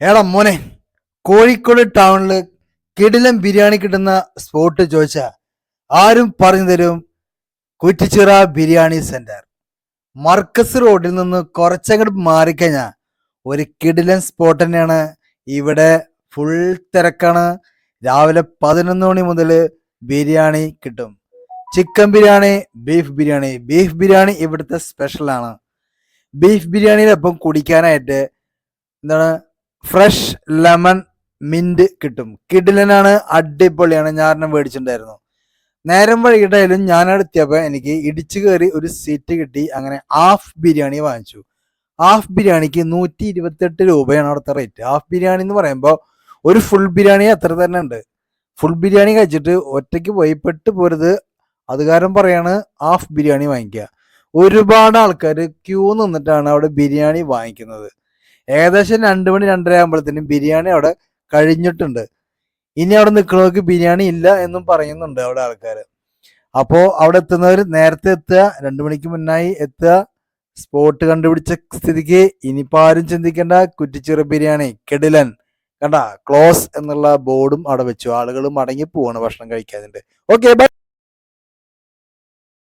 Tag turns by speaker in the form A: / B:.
A: എടാ മോനെ കോഴിക്കോട് ടൗണിൽ കിടിലം ബിരിയാണി കിട്ടുന്ന സ്പോട്ട് ചോദിച്ചാ ആരും പറഞ്ഞു തരും കുറ്റിച്ചിറ ബിരിയാണി സെന്റർ മർക്കസ് റോഡിൽ നിന്ന് കുറച്ചങ്ങോട്ട് മാറിക്കഴിഞ്ഞാ ഒരു കിടിലൻ സ്പോട്ട് തന്നെയാണ്. ഇവിടെ ഫുൾ തിരക്കാണ്. രാവിലെ പതിനൊന്ന് മണി മുതൽ ബിരിയാണി കിട്ടും. Chicken biryani beef biryani. Beef biryani ഇവിടുത്തെ സ്പെഷ്യലാണ് ബീഫ് ബിരിയാണിയിലൊപ്പം കുടിക്കാനായിട്ട് എന്താണ് ഫ്രഷ് ലെമൺ മിന്റ് കിട്ടും. കിഡിലനാണ് അടിപൊളിയാണ്. ഞാൻ മേടിച്ചിട്ടുണ്ടായിരുന്നു. നേരം വഴിയിട്ടായാലും ഞാൻ അടുത്തിയപ്പോൾ എനിക്ക് ഇടിച്ചു കയറി ഒരു സീറ്റ് കിട്ടി. അങ്ങനെ ഹാഫ് ബിരിയാണി വാങ്ങിച്ചു. ഹാഫ് ബിരിയാണിക്ക് നൂറ്റി ഇരുപത്തെട്ട് രൂപയാണ് അവിടുത്തെ റേറ്റ് ഹാഫ് ബിരിയാണി എന്ന് പറയുമ്പോൾ ഒരു ഫുൾ ബിരിയാണി അത്ര തന്നെ ഉണ്ട്. ഫുൾ ബിരിയാണി കഴിച്ചിട്ട് ഒറ്റയ്ക്ക് പോയി പെട്ട് പോരുത്. അത് കാരണം പറയാണ് ഹാഫ് ബിരിയാണി വാങ്ങിക്കുക. ഒരുപാട് ആൾക്കാർ ക്യൂ നിന്നിട്ടാണ് അവിടെ ബിരിയാണി വാങ്ങിക്കുന്നത്. ഏകദേശം രണ്ട് മണി രണ്ടര ആകുമ്പോഴത്തേനും ബിരിയാണി അവിടെ കഴിഞ്ഞിട്ടുണ്ട്. ഇനി അവിടെ നിൽക്കുന്നവർക്ക് ബിരിയാണി ഇല്ല എന്നും പറയുന്നുണ്ട് അവിടെ ആൾക്കാർ അപ്പോൾ അവിടെ എത്തുന്നവർ നേരത്തെ എത്തുക രണ്ട് മണിക്ക് മുന്നായി എത്തുക. സ്പോട്ട് കണ്ടുപിടിച്ച സ്ഥിതിക്ക് ഇനിയിപ്പോൾ ആരും ചിന്തിക്കേണ്ട. കുറ്റിച്ചിറ ബിരിയാണി കെടിലൻ. കണ്ട? ക്ലോസ് എന്നുള്ള ബോർഡും അവിടെ വെച്ചു. ആളുകൾ മടങ്ങി പോവാണ് ഭക്ഷണം കഴിക്കാതിന്റെ ഓക്കെ ബൈ